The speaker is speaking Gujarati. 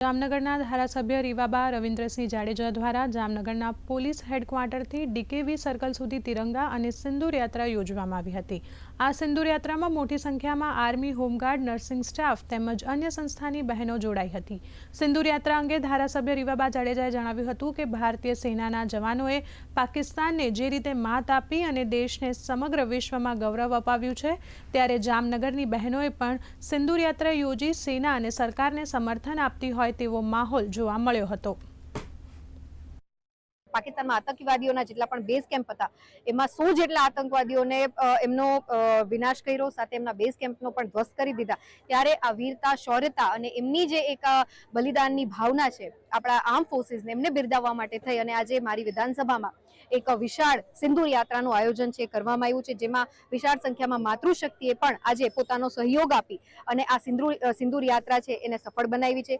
જામનગરના ધારાસભ્ય રીવાબા રવિન્દ્રસિંહ જાડેજા દ્વારા જામનગરના પોલીસ હેડક્વાર્ટરથી ડીકેવી સર્કલ સુધી તિરંગા અને સિંદૂર યાત્રા યોજવામાં આવી હતી. આ સિંદૂર યાત્રામાં મોટી સંખ્યામાં આર્મી હોમગાર્ડ, નર્સિંગ સ્ટાફ તેમજ અન્ય સંસ્થાની બહેનો જોડાઈ હતી. સિંદૂર યાત્રા અંગે ધારાસભ્ય રીવાબા જાડેજાએ જણાવ્યું હતું કે ભારતીય સેનાના જવાનોએ પાકિસ્તાનને જે રીતે માત આપી અને દેશને સમગ્ર વિશ્વમાં ગૌરવ અપાવ્યું છે, ત્યારે જામનગરની બહેનોએ પણ સિંદૂર યાત્રા યોજી સેના અને સરકારને સમર્થન આપતી હોય તેવો માહોલ જોવા મળ્યો હતો. પાકિસ્તાનમાં આતંકવાદીઓના જેટલા પણ બેઝ કેમ્પ હતા, એમાં સો જેટલા આતંકવાદીઓને એમનો વિનાશ કર્યો, સાથે એમના બેઝ કેમ્પનો પણ ધ્વસ્ત કરી દીધા. ત્યારે આ વીરતા, શૌર્યતા અને એમની જે એક બલિદાનની ભાવના છે, આપણા આર્મ ફોર્સીસને એમને બિરદાવવા માટે થઈ અને આજે મારી વિધાનસભામાં એક વિશાળ સિંદૂર યાત્રાનું આયોજન છે કરવામાં આવ્યું છે, જેમાં વિશાળ સંખ્યામાં માતૃશક્તિએ પણ આજે પોતાનો સહયોગ આપી અને આ સિંદૂર સિંદૂર યાત્રા છે, એને સફળ બનાવી છે.